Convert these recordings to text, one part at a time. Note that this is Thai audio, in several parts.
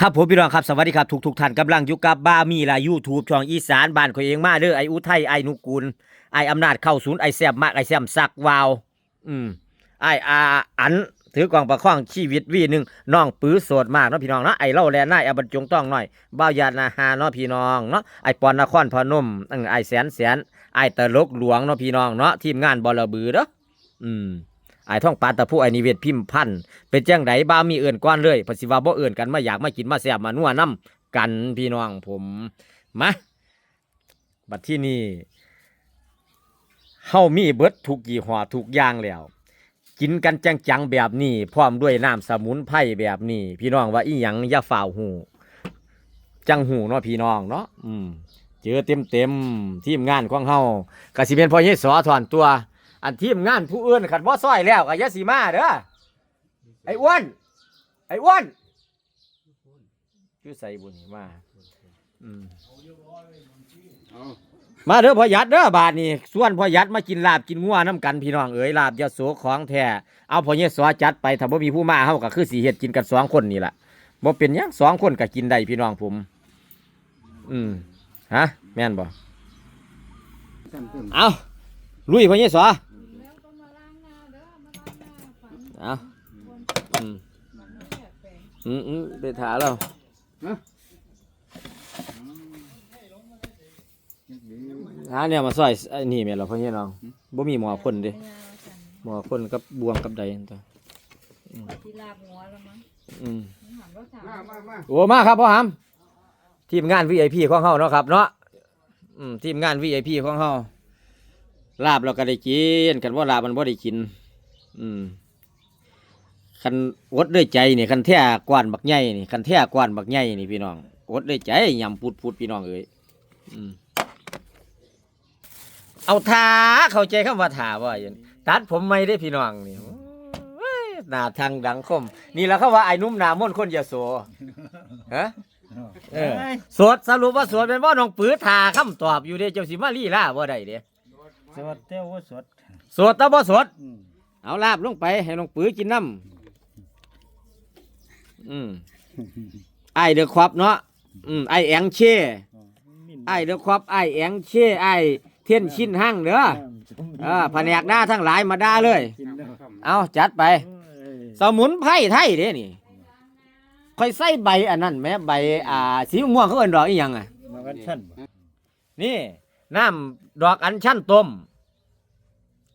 ครับผมพี่น้องครับสวัสดีครับทุกทุกท่านกำลังอยู่กับบ้ามีลายูทูบช่องอีสานบ้านข่อยเองมาเด้อไออุทัยไอนุกูลไออำนาจเข้าศูนย์ไอแซมมากไอแซมสักวาว อืมไออาอัน ถือกล่องประคองชีวิตวีหนึ่งน้องปื้อโสดมากเนาะพี่น้องเนาะไอเล่าแลนายอบรรจงต้องหน่อยบ้าวยานาฮาเนาะพี่น้องเนาะไอปอนนครพนมอังไอแสนแสนไอตลกหลวงเนาะพี่น้องเนาะทีมงานบอลบือเด้ออืม ไอ้ท่องปานตะผู้ไอ้นิเวศพิมพ์พันธ์เป็นจังไดบ้ามีเอื่นก้อนเลยเพนสิว่าบ่เอื่นกันมาอยากมากินมาแซ่บมานัวน้ำกันพี่น้องผมมาบัดที่นี่เฮามีเบิดทุกยี่ห้อทุกอย่างแล้ว กินกันจังๆแบบนี้ พร้อมด้วยน้ำสมุนไพรแบบนี้ พี่น้องว่าอีหยังอย่าฝ่าวหูจังหูเนาะพี่น้องเนาะอืมเจอเต็มเต็มๆทีมงานของเฮากสิเป็นพ่อเยสอถอนตัว อันทีมงานผู้อื่นขันบ่ซอยแล้วก็อยาสีมาเด้อไอ้อ้วนไอ้อ้วนคือใส่บุญมาอืมมาเด้อพ่อยัดเด้อบาทนี่ส่วนพ่อยัดมากินลาบกินงัวน้ำกันพี่น้องเอ๋ยลาบยะโสของแท้เอาพ่อเยสอจัดไปถ้าบ่มีผู้มาเฮาก็คือสีเฮ็ดกินกันสองคนนี่ล่ะบ่เป็นหยังสองคนก็กินได้พี่น้องผม อืมฮะ แม่นบ่เอาลุยพ่อเยสอ เอาอืมอืมอืมไปถาเราหาเนี่ยมาซอยไอ้นี่แม่นเราพ่อเฮียน้องบ่มีหมอพ่นเด้หมอพ่นกับบวงกับใดนั่นตัวที่ลาบหัวแล้วมั้งอืมถามว่าถามมามามาโอ้มาครับพ่อหามทีมงาน VIP ของเฮาเนาะครับเนาะอืมทีมงาน VIP ของเฮาลาบเราก็ได้กินกันว่าลาบมันบ่ได้กิน อืม คันอดด้วยใจนี่คันแท้กวนบักใหญ่นี่คันแท้กวนบักใหญ่นี่พี่น้องอดด้วยใจยำปุดปุดพี่น้องเอ้ยอืมเอาทาเข้าใจคำว่าทาว่าอย่างนี้ตัดผมไม่ได้พี่น้องนี่โอ้ยหน้าทางดังคม นี่แหล้วเขาว่าไอ้หนุ่มหนาม่นต์คนยโสฮะเออสวดสรุปว่าสวดเป็นว่าน้องปื้อทาคำตอบอยู่เด้เจ้าสิมาลีล่าบ่ได้เด้สดเต้าว่าสดสวดแตาบ่สวดอืมเอาลาบลงไปให้น้องปื้อกินน้ำ อืมไอเดือควับเนาะอืมไอแองเช่ไอเดือควับไอแองเช่ไอเทียนชินหั่งเด้ออ่าแผนกด่าทั้งหลายมาด่าเลยกินแล้วเอาจัดไป สมุนไพรไทยเด้นี่ค่อยใส่ใบอันนั้นแหมใบอ่าสีม่วงเขาเอิ้นดอกอีหยังอะมากันชั้นบ่นี่น้ำดอกอัญชันต้ม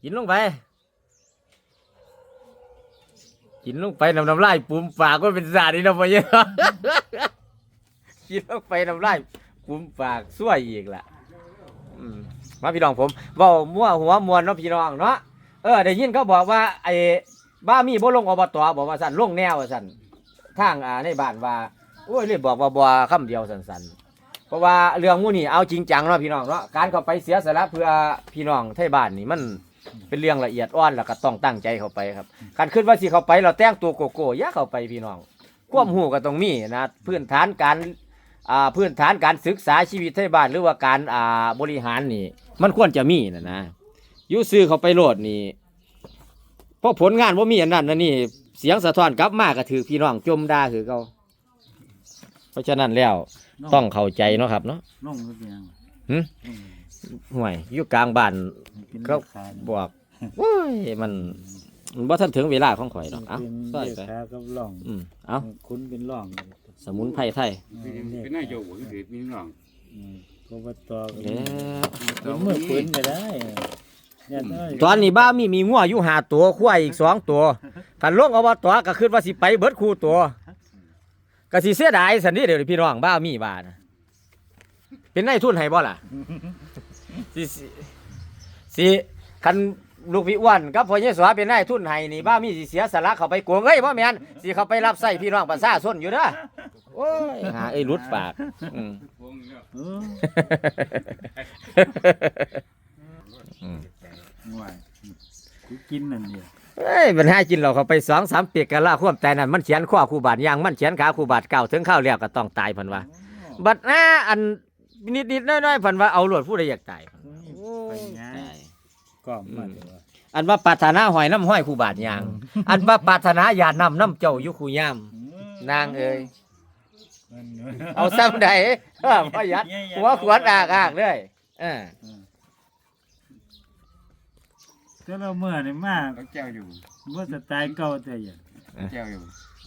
กินลงไป กินลงไปน้ำน้ำลายปุ่มปากก็เป็นสาดีนะพ่อเยอะกินลงไปน้ำลายปุ่มปากสวยอีกล่ะอืมมาพี่น้องผมเว้ามั่วหัวมวนเนาะพี่น้องเนาะเออได้ยินเขาบอกว่าไอ้บ้ามีบ่ลงอบตบอกว่าสั่นลงแนวว่าสั่นทางอ่าในบ้านว่าโอ้ยเลยบอกว่าบ่คำเดียวสั่นๆเพราะว่าเรื่องมู่นี่เอาจริงจังเนาะพี่น้องเนาะการเข้าไปเสียสละเพื่อพี่น้องไทยบ้านนี่มัน เป็นเรื่องละเอียดอ่อนแล้วก็ต้องตั้งใจเข้าไปครับการขึ้นว่าสิเข้าไปเราแต่งตัวโกโก้อย่าเข้าไปพี่น้องความหูก็ต้องมีนะพื้นฐานการอ่าพื้นฐานการศึกษาชีวิตไทยบ้านหรือว่าการอ่าบริหารนี่ มันควรจะมีนะนะอยุซื้อเข้าไปโลดนี่เพราะผลงานว่ามีอันนั้นนะนี่เสียงสะท้อนกลับมาก็ถือพี่น้องจมด่าคือเขาเพราะฉะนั้นแล้วต้องเข้าใจเนาะครับเนาะน้องก็เป็นยัง หึน้องห่วยอยู่กลางบ้านกินเขาขาบอกโอ้ยมันมันบ่ทันถึงเวลาของข่อยเนาะเอ้าเป็นซอยเลไปขากับร่องอืมเอ้าคุณเป็นร่องสมุนไพรไทยเป็นนายโยกคือมีน้องอืมกบตก็แล้วเป็นมือปืนก็ได้เนี่ยได้ตอนนี้บ้ามีมีงัวอยู่หาตัวควายอีกสองตัวถ้าลงอบตก็คิดว่าสิไปเบิดคู่ตัวก็สิเสียดายสันนี่เดี๋ยวนี้พี่น้องบ้ามีบ้านะเป็นนายทุนให้บ่ล่ะ สิสิสิคันลูกพี่อ้วนกับพ่อเยสวเป็นนายทุนให้นี่บ้ามีสิเสียสละเข้าไปโกงเอ้ยบ่แม่นสิเข้าไปรับใส่พี่น้องประชาชนอยู่เด้อโอ้ยหาไอ้รุดปากอืมพวงแล้วเออห่วยกูกินนั่นเดียวเอ้ยมันให้กินเราเขาไปสองสามเปียกกันละควมแต่นั้นมันเขียนข้อคูบาทยางมันเขียนขาคูบาทเก่าถึงข้าวแล้วก็ต้องตายเพันว่าบัดหน้าอันนิดนิดๆน้อยน้อยๆเพันว่าเอาหลวดผู้ใดอยากตายเพิ่น ไปง่ายก็มาเดี๋ยวว่าอันว่าปรารถนาหอยน้ำห้อยคูบาทยาง อันว่าปรารถนาอย่านำน้ำเจ้าอยู่คูยามนางเอ้ยมันเอาซ้ำใดเออประหยัดหัวขวดอากอากเลยเออก็เราเมื่อนี่มากเอาแก้วอยู่ว่าสไตล์เก่าแต่อย่างแก้วอยู่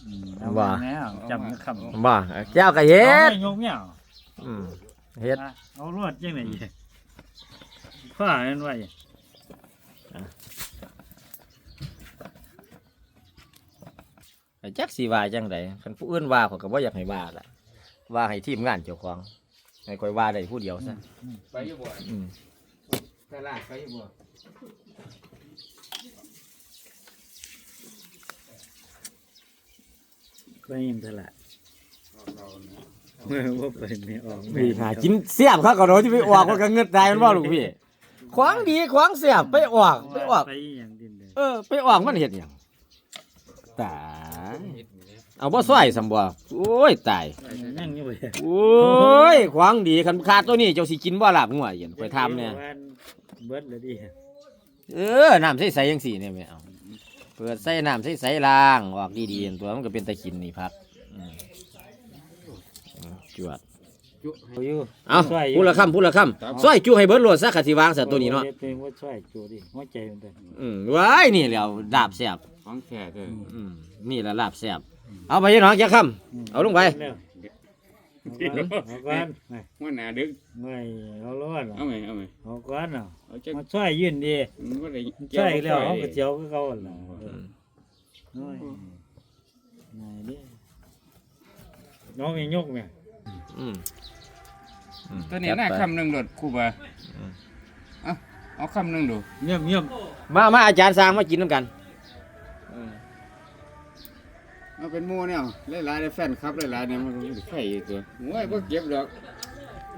อืมเอามาแล้วจำนะคำบ่แก้วกะเฮ็เอาดไม่ยกเนี่ยอืมเฮ็ดเอาลวดจังไหน ข้านั่นไว้จักสิว่าจังไดคันผู้อื่นว่าเขาก็บ่อยากให้ว่าล่ะว่าให้ทีมงานเจ้าของให้ค่อยว่าได้ผู้เดียวซะไปอยู่บ่อืมตลาดไปอยู่บ่ก็ยิ่งตลาดเมื่อว่าไปไม่ออกพี่หากินเสียบเขาก็โดนที่ไปออกมันก็เงิดได้มันบ่ลูกพี่ ขวางดีขวางเสียบไปออกไปออก ไปอย่างดินเดียวเออ ไปออกมันเฮ็ดหยังตายเอาบ่ซอยสำบ่โอ้ยตายนั่งอยู่ไปโอ้ยขวางดีคันขาดตัวนี้เจ้าสิกินบ่ลาบงัวเย็นข่อยทำเนี่ย เบิดเลยดิเออ น้ำใสๆจังซี่เนี่ยแม่เอาเปิดใส่น้ำใสๆล้าง ออกดีๆตัวมันก็เป็นตะกินนี่พักอืมอืมจวด จุให้อยู่เอาพูดละคำพูดละคำซอยจูให้เบิดโลดซะกะสิวางซะตัวนี้เนาะตัวเองว่าช่วยจูดิหัวใจมันเป็นอืมว้ายนี่แหล้วดาบแซ่บของแท้เด้ออืมนี่แหละลาบแซ่บเอาไปยี่น้องจะคำเอาลงไปเอาก้อนหัวหน้าดึกไม่เอาล้วนเอาไหมเอาไหมเอาก้อนเนาะเอาจักมาช่วยยืนดีมันบ่ได้ช่วยแล้วเขาก็เจียวก็เขาล่ะอืมน้อยนายดิน้องยังยกเนี่ยอืมอืม ตัวนี้น่าคำหนึงโดดครูบาอืมเอาเอาคำหนึงดูเยี่ยมเยี่ยมมามาอาจารย์สร้างมากินน้ำกันเอาเป็นหมู่แนวหลายๆได้แฟนคลับหลายๆเนี่ยมันก็มีไข่อยู่ตัวโอ้ยบ่เก็บดอก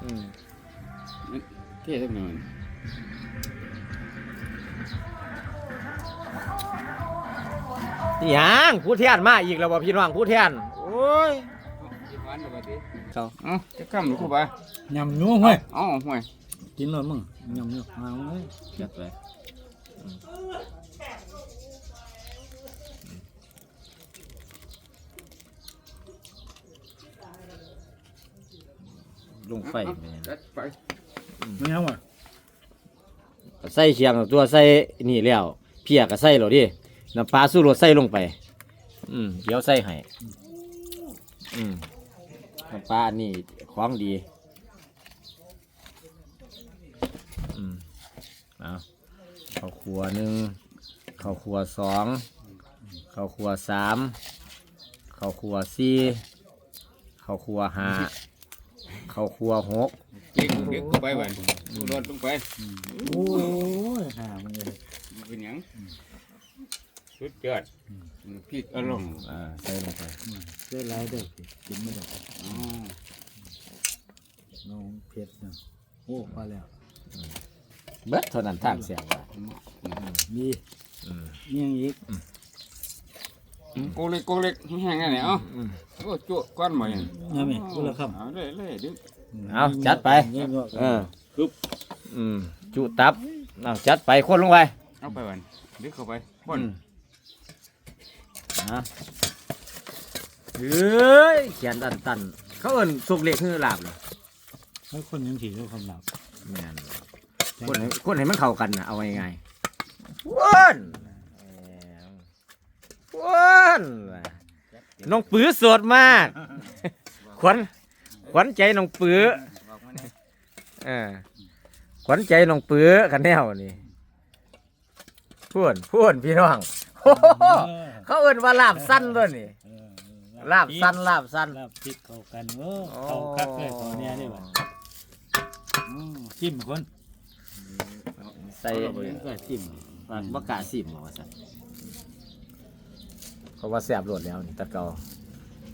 อืมเท่จังหน่อยนี่หยังผู้แทนมาอีกแล้วบ่พี่น้องผู้แทนโอ้ย เอาเอาจะคำหรือครูบายำนู้ห้วยเอาห่วยกินเลยมึงยำนู้เอาเลยจัดไปลงไฟแม่จัดไปไม่เอาอะใส่เชียงตัวใส่นี่แล้วเพียก็ใส่แล้วดิน้ำปลาสู้รสใส่ลงไป อืมเดี๋ยวใส่ให้อืม น้ำปลาอันนี่ของดีอืมเอาข้าวขัวหนึ่งข้าวขัวสองข้าวขัวสามข้าวขัวสี่ข้าวขัวห้าข้าวขัวหกเล็กเล็กเข้าไปบ้านดูรถลงไปโอ้ยหามันเลยมันเป็นหยังสุดยอด พริกอารมณ์อ่าใส่ลงไปเด้อไรเด้อกินไม่ได้อ๋อน้องเผ็ดเนาะโอ้พอแล้วเบิดเท่านั้นทางเสียงว่ามีอืมยังอีกโกเล็กโกเล็กแห้งๆอันนี้เอ้าอืมโอ้จุก้อนหมดยังยังไหมกูละคเอาเลยเลยดึงำเอาจัดไปนี่ก็เอออืมจุตับเอาจัดไปคนลงไปเอาไปวันดึงเข้าไปบอืนม นะเฮ้ยเขียนตันตันๆเขาเอิ้นสุกเล็กคือลาบเลยให้คนยังถือว่าคำหลับแม่นคนให้คนให้มันเข้ากันนะเอาไงายๆว้นว้นน้องปื้อสดมาก ขวัญขวัญใจน้องปื้อบอกมาเนี่ยเออขวัญใจน้องปื้อกันแนวนี่พูดพูดพี่น้อง โอ้โหเขาเอิ้นว่าลาบสั้นด้วยนี่เออลาบสั้นลาบสั้น ลาบพริกเข้ากันเออเข้าคักเลยตอนเนี้ยนี่ว่ะอืมจิ้มคนใส่ก็จิ้มปากบกล้าสิมว่าสั่นเขาว่าแซ่บรวดแล้วนี่ตะเกา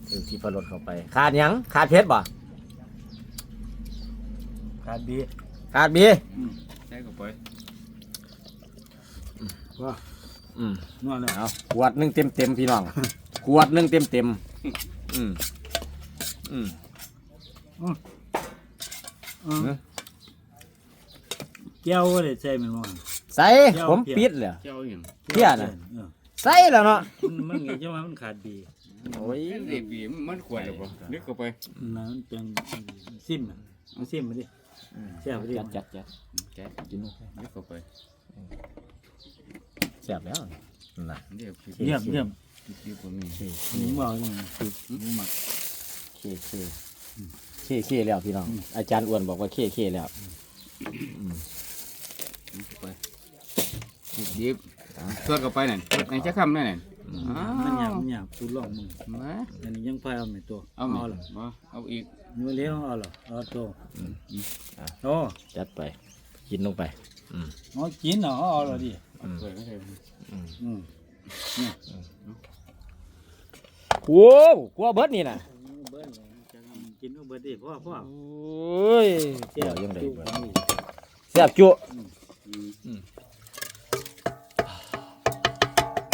คือที่พอรถเข้าไป ขาดหยังขาดเพชรบ่ขาดดีขาดบีใส่เข้าไปว่า อืมนอนแล้วเอาขวดหนึงเต็มเต็มๆพี่น้อง ขวดหนึงเต็มเต็มๆอืมอืมอืมเอ้อแก้วก็ได้ใส่มันมั้ง ใส่เดี๋ยว ผมเปลี่ยนปิดเลย เจ้าอย่างเพี้ยน่ะเออใส่แล้วเนาะมันมันไงจะว่ามันขาดดีอโอ้ยเด็กบีมันควรหรือเปล่านึกเข้าไปน้ำเป็นซิมอะเอาซิมมาดิแซ่บดิจัดจัดจัดแกะกินลูกนึกเข้าไป แซ่บแล้วน่ะเดี๋ยวเยี่ยมเยี่ยมที่ผมมีหมูบ่นี่คือหมูหมักเคเคเคเคแล้วพี่น้อง อาจารย์อ้วนบอกว่าเคเคแล้วนึกเข้าไปยิบสวดเข้าไปนั่นสวดในจะคำนั่นน่ะอ้ามันหยาบวมันหยาบกูลองมึงมาอันนี้ยังพายเอาไหมตัว เอาไหมเอาเหรอมาเอาอีกนี่เลี้ยงเอาเหรอเอาตัวโอ้จัดไป กินลงไปอืมเอากินเหรอเอาเหรอดิ เอาเปิดไม่ได้อืมอืมโอ้กลัวเบิดนี่น่ะเบิ้ลกินเอาเบิดดิพ่อพ่อโอ้ยเจ้ายังไงจุเบิดนี่แซ่บจุ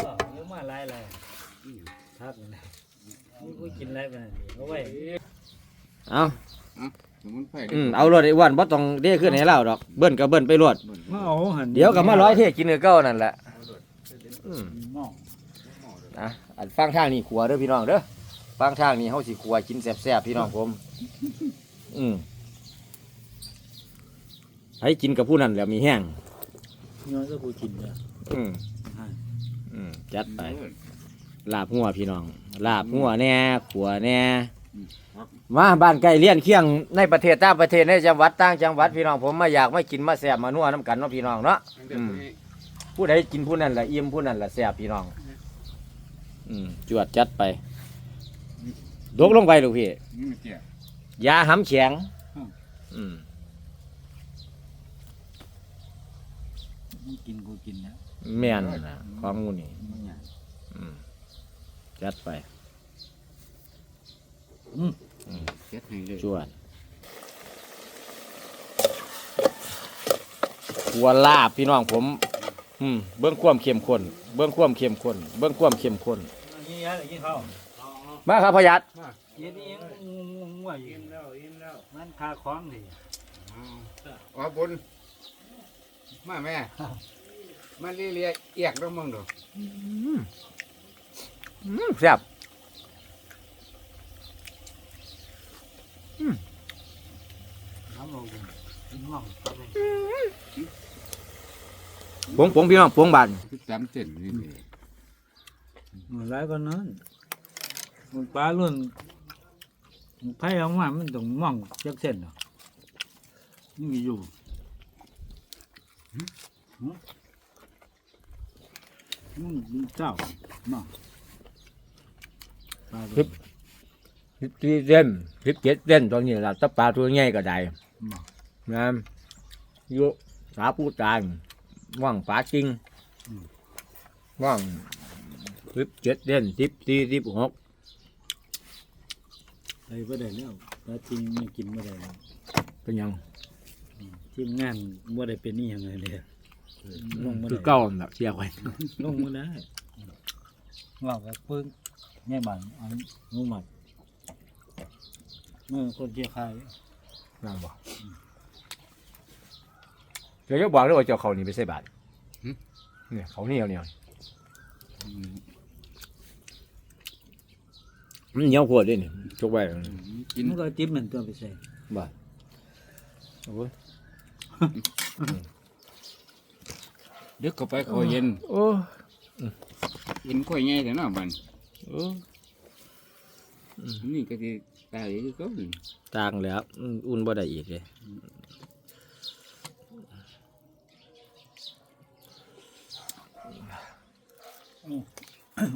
ก็เยอะมาหลายหลายครับนี่นี่กูกินอะไรไปนี่เอาไว้เอา สมุนไพรอืมเอารถไอ้อ้วันบ่ต้องเด้ขึ้นให้เราดอกเบิ้นก็เบิ้นไปรวดมาเอาหันเดี๋ยวก็มาร้อยเทกินคือเก่านั่นแหละอืมหม้ออะอันฟังทางนี้ขัวเด้อพี่น้องเด้อฟังทางนี้เฮาสิขัวกินแซ่บๆพี่น้องผม อืมให้กินกับผู้นั้นแล้วมีแห้งเนื้อก็กูกินเนี่ยอืมให้อืมจัดไป ลาบหัวพี่น้อง ลาบหัวแน่ขัวแน่ มาบ้านใกล้เลี้ยนเคียงในประเทศต่างประเทศในจังหวัดต่างจังหวัดพี่น้องผมมาอยากมากินมาแซ่บมานัวน้ำกันเนาะพี่น้องเนาะอืมผู้ใดกินผู้นั้นละอิ่มผู้นั้นละแซ่บพี่น้อง อืมจวดจัดไปดกลงไปลูกพี่นี่เจ้ายาหำแข็งอืมมึงกินกูกินนะแม่นนะของหมูนี่มันหยาบอืมจัดไป อืมเจ็ดให้เลยจวดหัวลาบพี่น้องผม อืมเบื้องความเข้มข้นเบื้องความเข้มข้นเบื้องความเข้มข้นกินยาหรือกินข้าวมาครับพอยัดกินนี่ยังงัวอยู่มันคาคล้องดิอ๋อบุญมาแม่มาเลียๆเอียกแล้วมึงดูอืมแซ่บ น้ำลงกินกินง่วงไปเลยปงปงพี่น้องปงบานสิบสามเส้นนี่เลยเหมือนไรก็นั้นมันปลาลุ่นมันไผ่ออกมามันต้องง่วงจักเส้นเหรอนี่มีอยู่หึหึมันเจ้าเนาะปลาลุ่น สิบสี่เส้นสิบเจ็ดเส้นตอนนี้เราตะปลาตัวใหญ่ก็ได้เนาะนะอยู่สาปูตานว่างปลาจริงว่างสิบเจ็ดเส้นสิบสี่สิบหกไปบ่ได้แล้วปลาจริงไม่กินบ่ได้แล้วเป็นหยังทีมงานบ่ได้เป็นนี่ยังไงเลยลงบ่คือได้เก้าแบบเชียร์ไว้ลงบ่ได้ว่าก็ปึ้งแม่บ้านอันงูหมัด เมื่อคนเชียร์ใครนั่งบอกเดี๋ยวจะบอกด้วยว่าเจ้าเขานี่ไปใส่บาตรเนี่ยเขาเหนียวเหนียวมันเหนียวโพวดด้วยนี่จกไว้กินมันก็ติ๊บเหมือนตัวไปใส่บาทโอ้ยดึกเข้าไปคอยเย็นโอ้เย็นค่อยง่ายแต่น้าบันโอ้ นี่ก็จะตายคือเขาเลยต่างแล้วอืมอุ่นบ่ได้อีกเลย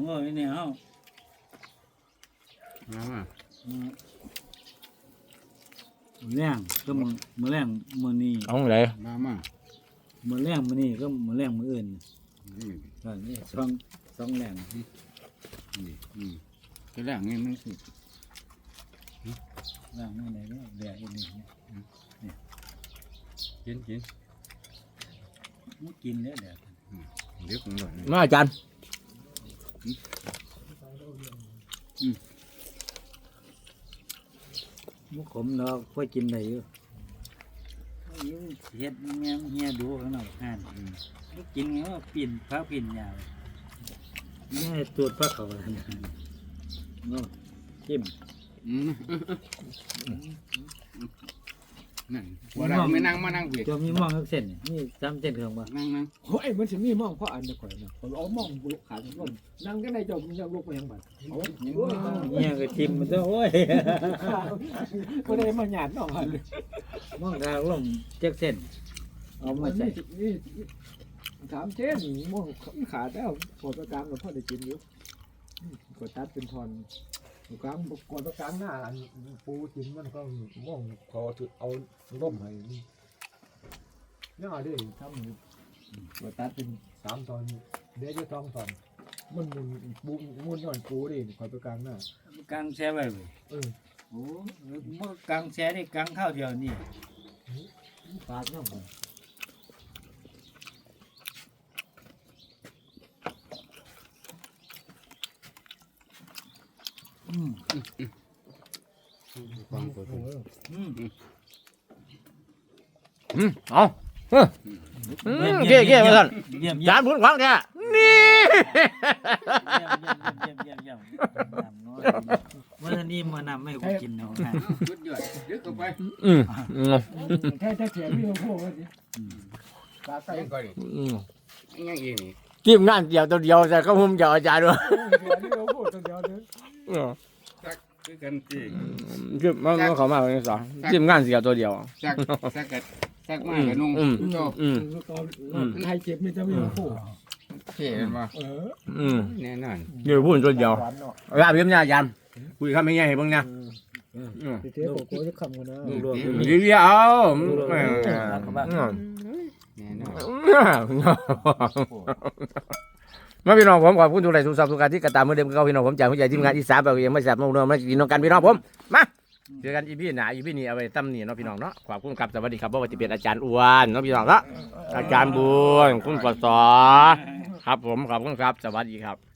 ว่าไอ้เนี่ยเฮามามาอืมมื้อแรงก็มือมือแรงมือนี้เอาไหนมามามือแรงมือนี้ก็มือแรงมืออื่นนี่ตอนนี้สองสองแรงนี่อืมก็แล้วงี้มันคือ แรงไมือไหนก็แดดอีกนี่กินกินมันกินแล้วแดดเดี๋ยวผมหล่นมาอาจารย์มุกขมเราค่อยกินได้อยู่อยู่เฮ็ดแม่เฮียดูข้างนอกอ่านมุกกินไงว่าปิ่นพระปิ่นยาวนี่ให้ตรวพระเขาแล้วนะนี่จิ้ม อืมนั่นบ่ได้ไม่นั่งมานั่งเวียดจะมีหม่องจักเส้นนี่นี่จำเส้นเครื่องบ่นั่งนั่งโอ้ยมันสิมีมองเพราะอันเดียวก่อนนะผมเอามองบุกขาลมนั่งก็ได้จบมันจะลุกไปยังบัดโอ้ยเนี่ยก็จิ้มมันตัวโอ้ยก็ได้มาหยาดน้องหันหม่องทางลมจักเส้นเอามาใส่นี่ถามเช่นมองขาดแล้วปวดประกลางเราพ่อได้กินอยู่กดตัดเป็นทอน กลางกดประกลางหน้าปูกินมันก็มองคอถือเอาล่มให้น่าดิทำกดตัดเป็นสามตอนเดี๋ยวจะต้องตอนมันมุนปูมุนย้อนปูดิคอยประกลางหน้ากลางแช่ไว้เว้ยเออโอ้บ่กลางแช่นี่กลางข้าวเดียวนี่ปาดน้ำมันอืม ฟังตัวเอออืมอืมเอาเฮ้ออืมเก้เก้มาสั่นเยี่ยมจานบุญขวางแท้นี่เยี่ยมเยี่ยมเยี่ยมเยี่ยมน้ำน้อยเมื่อนี้มานำไม่กูกินเอาฮะชุดยอดเดี๋ยวเข้าไปอืมอืมแค่ถ้าเสียพี่โอ้โหสิปาใส่ก่อนอืมยังอีกนี่ทีมงานเดียวตัวเดียวแต่ก็หุ่มเดียวอาจารย์ด้วยเสียพี่โอ้โหตัวเดียว เลยอืมสักคือกันสิคือมันมันเขามาเป็นสองทีมงานเสียตัวเดียวสักสักกัดสักมากกับนุ่งอืม โตอืมตอนไทยเจ็บมีจะมีโอ้โหเท่เห็นบ่เอออืมแน่นอนเดี๋ยวพูดตัวเดียวหวานเนาะราบเยี่ยมยายันคุยคำไม่ง่ายให้เบิ่งนะอืมเจ๊โกโก้จะคำกันนะรวมเดี๋ยวเดี๋ยวเอาอืมแน่นอนมาพี่น้องผมขอบคุณทุกท่านทุกสับทุกการที่กระตามมือเดิมกับพี่น้องผมจากผู้ใหญ่ทีมงานอีสานแบบยังไม่แซ่บมาเดิมมากินน้องกันพี่น้องผมมาเจอกันอีพี่หนาอีพี่นี่เอาไปตั้มนี่เนาะพี่น้องเนาะขอบคุณครับสวัสดีครับว่าจะเป็นอาจารย์อ้วนเนาะพี่น้องเนาะอาจารย์บุญคุณปศครับผมขอบคุณครับสวัสดีครับ